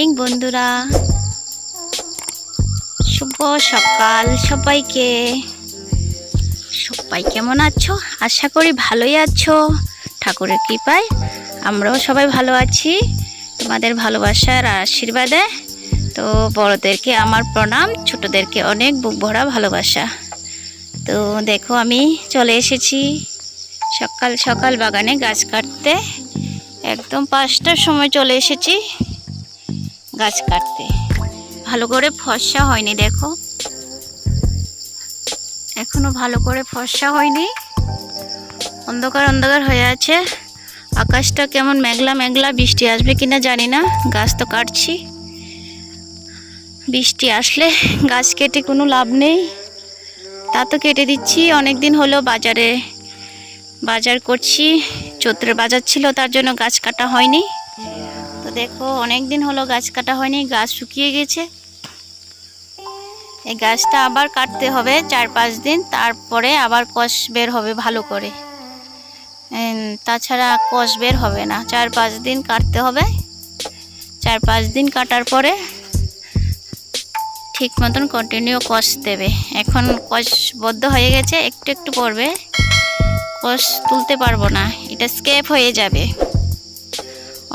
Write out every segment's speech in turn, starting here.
Morning, বন্ধুরা। শুভ সকাল সবাইকে। সবাই কেমন আছো? আশা করি ভালোই আছো। ঠাকুরের কৃপায় আমরাও সবাই ভালো আছি। তোমাদের ভালোবাসার আশীর্বাদে তো বড়দেরকে আমার প্রণাম, ছোটদেরকে অনেক বুক ভরা ভালোবাসা। তো দেখো, আমি চলে এসেছি সকাল সকাল বাগানে গাছ কাটতে। একদম পাঁচটার সময় চলে এসেছি। গাছ কাটতে। ভালো করে ফর্সা হয়নি, দেখো। এখনও ভালো করে ফর্সা হয়নি। অন্ধকার অন্ধকার হয়ে আছে। আকাশটা কেমন মেঘলা মেঘলা, বৃষ্টি আসবে কিনা জানি না। গাছ তো কাটছি। বৃষ্টি আসলে গাছ কেটে কোনো লাভ নেই। তা তো কেটে দিচ্ছি। অনেক দিন হলো বাজারে, বাজার করছি। চৈত্রের বাজার ছিল, তার জন্য গাছ কাটা হয়নি। দেখো অনেক দিন হলো গাছ কাটা হয়নি, গাছ শুকিয়ে গেছে। এই গাছটা আবার কাটতে হবে চার পাঁচ দিন, তারপরে আবার কষ বের হবে ভালো করে। তাছাড়া কষ বের হবে না, চার পাঁচ দিন কাটতে হবে। চার পাঁচ দিন কাটার পরে ঠিক মতন কন্টিনিউ কষ দেবে। এখন কষ বদ্ধ হয়ে গেছে, একটু একটু পড়বে কষ তুলতে পারব না, এটা স্কেপ হয়ে যাবে।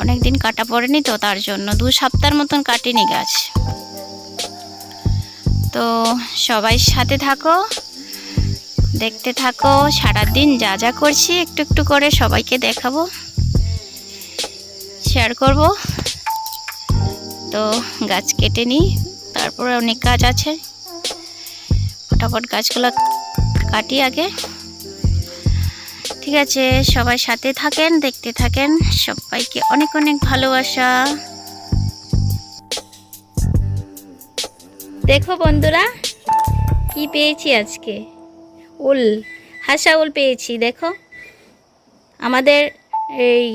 অনেক দিন কাটা পড়েনি তো, তার জন্য দু সপ্তাহের মতন কাটিনি গাছ। তো সবাই সাথে থাকো, দেখতে থাকো, সারাদিন যা যা করছি একটু একটু করে সবাইকে দেখাবো শেয়ার করব। তো গাছ কেটে নিই, তারপরে অনেক কাজ আছে। ফটাফট গাছগুলো কাটি আগে। ঠিক আছে, সবাই সাথে থাকেন, দেখতে থাকেন। সবাইকে অনেক অনেক ভালোবাসা। দেখো বন্ধুরা, কি পেয়েছি আজকে? উল হাসা উল পেয়েছি, দেখো। আমাদের এই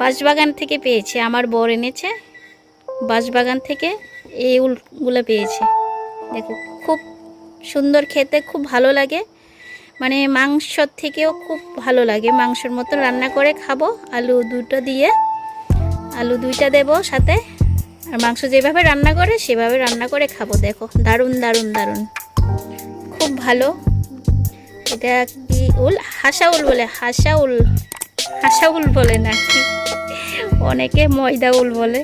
বাঁশবাগান থেকে পেয়েছে, আমার বর এনেছে। বাঁশবাগান থেকে এই উলগুলো পেয়েছে। দেখো, খুব সুন্দর খেতে, খুব ভালো লাগে। মানে মাংসর থেকেও খুব ভালো লাগে। মাংসর মতো রান্না করে খাব। আলু দুটো দিয়ে, আলু দুইটা দেব সাথে। আর মাংস যেভাবে রান্না করে, সেভাবে রান্না করে খাব। দেখো, দারুণ দারুণ দারুণ। খুব ভালো। এটা কি উল? হাসা উল বলে হাসা উল হাসা উল বলে না কি অনেকে ময়দা উল বলে।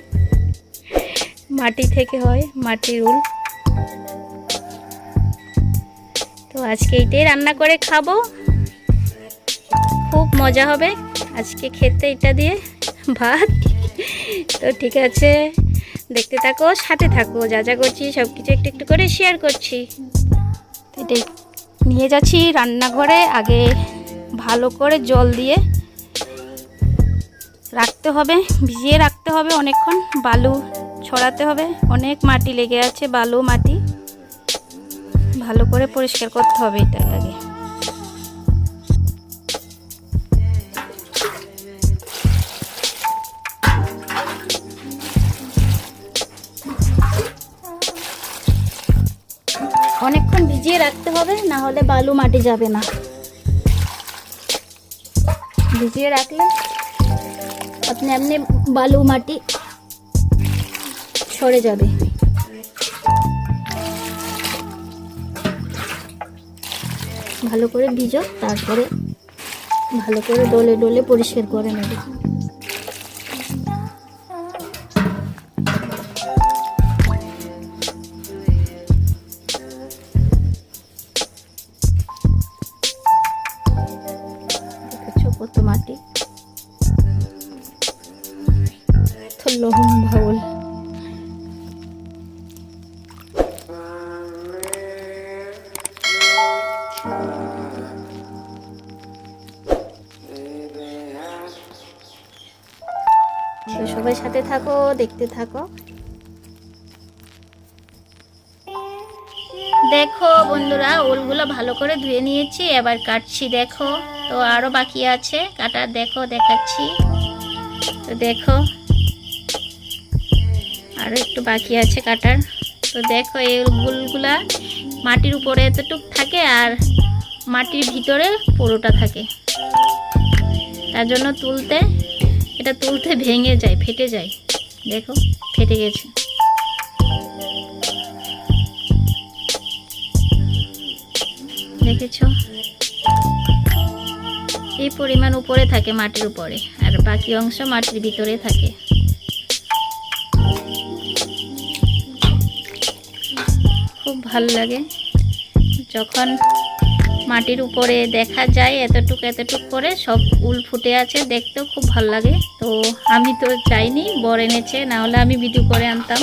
মাটি থেকে হয়, মাটির উল। তো আজকে এইটাই রান্না করে খাব। খুব মজা হবে আজকে খেতে এটা দিয়ে ভাত। তো ঠিক আছে, দেখতে থাকো, সাথে থাকো, যা যা করছি সব কিছু একটু একটু করে শেয়ার করছি। তো এটাই নিয়ে যাচ্ছি রান্নাঘরে, আগে ভালো করে জল দিয়ে রাখতে হবে, ভিজিয়ে রাখতে হবে অনেকক্ষণ, বালু ছড়াতে হবে, অনেক মাটি লেগে আছে, বালু মাটি। ভালো করে পরিষ্কার করতে হবে এটা আগে। অনেকক্ষণ ভিজিয়ে রাখতে হবে, না হলে বালু মাটি যাবে না। ভিজিয়ে রাখলে আপনি আপনি বালু মাটি সরে যাবে। ভালো করে ভিজো তারপরে ভালো করে ডলে ডলে পরিষ্কার করে নেবে। সবাই সাথে থাকো, দেখতে থাকো। দেখো বন্ধুরা, ওলগুলো ভালো করে ধুয়ে নিয়েছি, এবার কাটছি, দেখো। তো আরও বাকি আছে কাটার দেখো, দেখাচ্ছি। তো দেখো আরও একটু বাকি আছে কাটার। তো দেখো এই উলগুলা মাটির উপরে এতটুক থাকে আর মাটির ভিতরে পুরোটা থাকে। তার জন্য তুলতে এটা তুলতে ভেঙে যায়, ফেটে যায়। দেখো, ফেটে গেছে। দেখেছ? এই পরিমাণ উপরে থাকে মাটির উপরে, আর বাকি অংশ মাটির ভিতরে থাকে। খুব ভালো লাগে। যখন মাটির উপরে দেখা যায় এতটুক এতটুক করে, সব উল ফুটে আছে, দেখতেও খুব ভালো লাগে। তো আমি তো চাইনি বর এনেছে, নাহলে আমি ভিডিও করে আনতাম।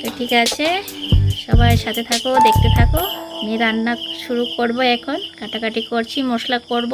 তো ঠিক আছে, সবাই সাথে থাকো, দেখতে থাকো। আমি রান্না শুরু করব এখন, কাটাকাটি করছি, মশলা করব।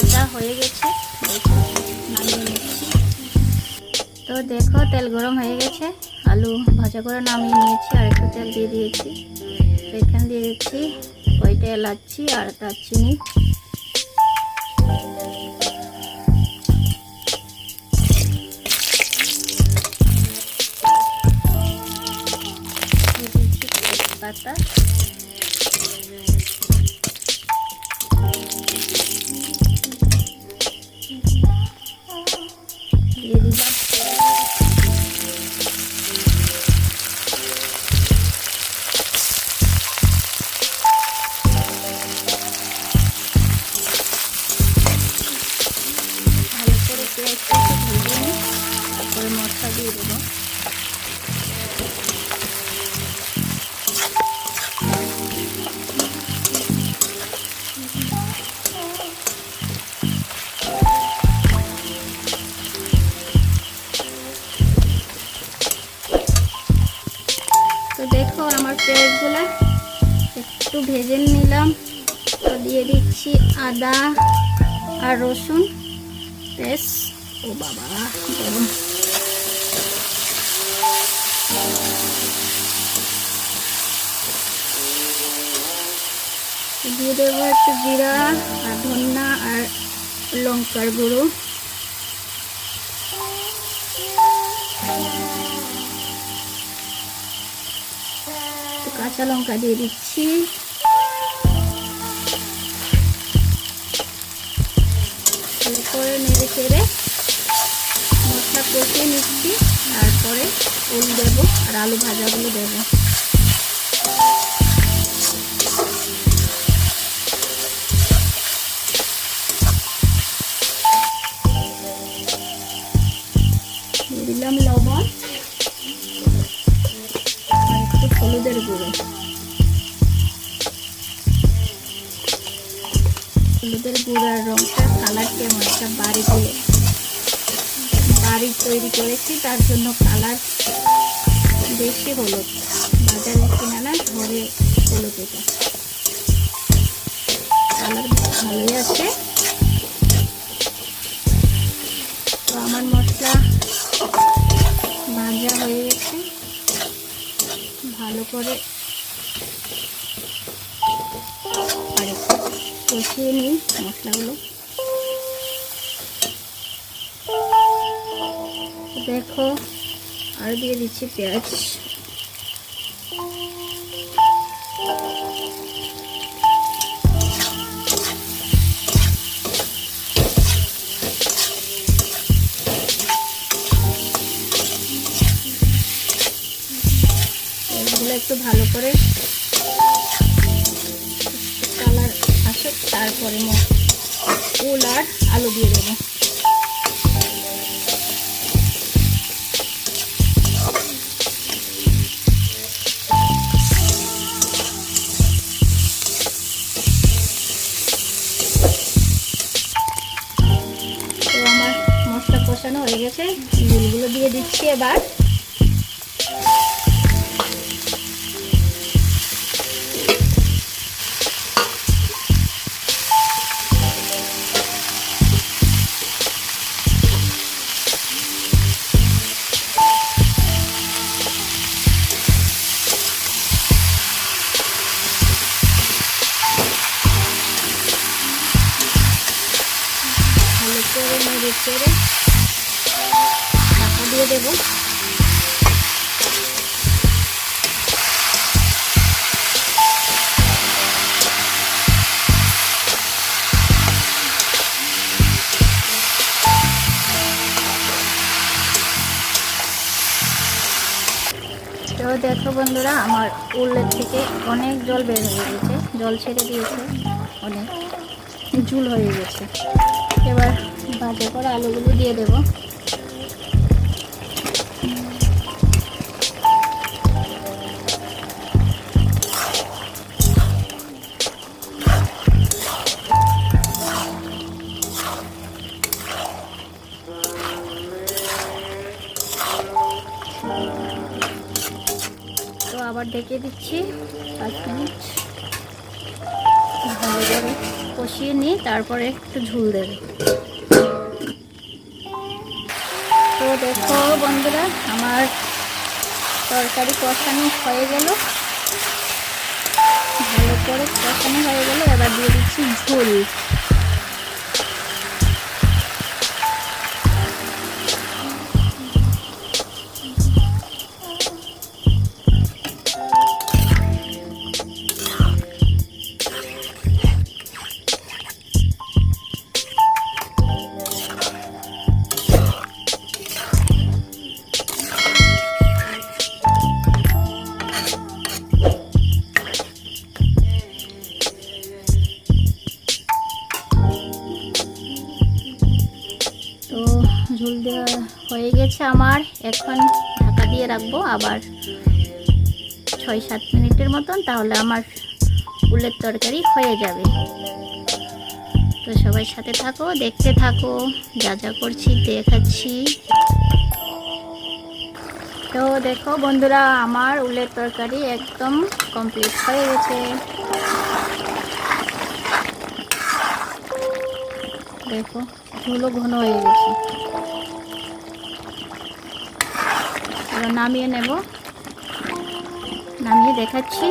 ভাজা হয়ে গেছে। তো দেখো, তেল গরম হয়ে গেছে। আলু ভাজা করে নামিয়ে নিয়েছি আর একটু তেল দিয়ে দিয়েছি। তো এখানে দিয়ে দিচ্ছি ওইটা এলাচ্ছি আর দারচিনি। ভেজে নিলাম। তো দিয়ে দিচ্ছি আদা আর রসুন। পেস্ট ও বাবা, গরম। দিয়ে দেবো একটু জিরা আর ধন্যা আর লঙ্কার গুঁড়ো। কাঁচা লঙ্কা দিয়ে দিচ্ছি। করে নেড়ে চেড়ে মশলা কষিয়ে নিচ্ছি তারপরে ওল দেবো আর আলু ভাজাগুলো দেবো। হলুদের গুঁড়ার রঙটা কালার কেমন একটা বাড়িতে বাড়ি তৈরি করেছি। তার জন্য কালার বেশি হলুদ। বাজারে কিনা না ঘরে হলুদ এটা। কালার ভালোই আছে। তো আমার মশলা ভাজা হয়ে গেছে। ভালো করে কষিয়ে নিই মশলাগুলো। দেখো আর দিয়ে দিচ্ছি পেঁয়াজ। একটু ভালো করে তারপরে ওল আর আলু দিয়ে দেবো। কষানো হয়ে গেছে। গুলগুলো দিয়ে দিচ্ছি এবার। করে নেড়ে চেড়ে ঢাকা দিয়ে দেবো। তো দেখো বন্ধুরা, আমার উল্লের থেকে অনেক জল বের হয়ে গেছে। জল ছেড়ে দিয়েছে, অনেক। ঝুল হয়ে গেছে। এবার ভাজা করে আলুগুলো দিয়ে দেবো। আবার ডেকে দিচ্ছি পাঁচ মিনিট। ভালো করে কষিয়ে নিই তারপরে একটু ঝুল দেবে। তো দেখো বন্ধুরা, আমার তরকারি কষানো হয়ে গেল। ভালো করে কষানো হয়ে গেল। এবার দিয়ে দিচ্ছি ঝোল। ঝোল দেওয়া হয়ে গেছে আমার। এখন ঢাকা দিয়ে রাখব আবার ছয় সাত মিনিটের মতন, তাহলে আমার উলের তরকারি হয়ে যাবে। তো সবাই সাথে থাকো, দেখতে থাকো, যা যা করছি দেখাচ্ছি। তো দেখো বন্ধুরা, আমার উলের তরকারি একদম কমপ্লিট হয়ে গেছে। দেখো ঝুলো ঘন হয়ে গেছে। এবার নামিয়ে নেব। নামিয়ে দেখাচ্ছি।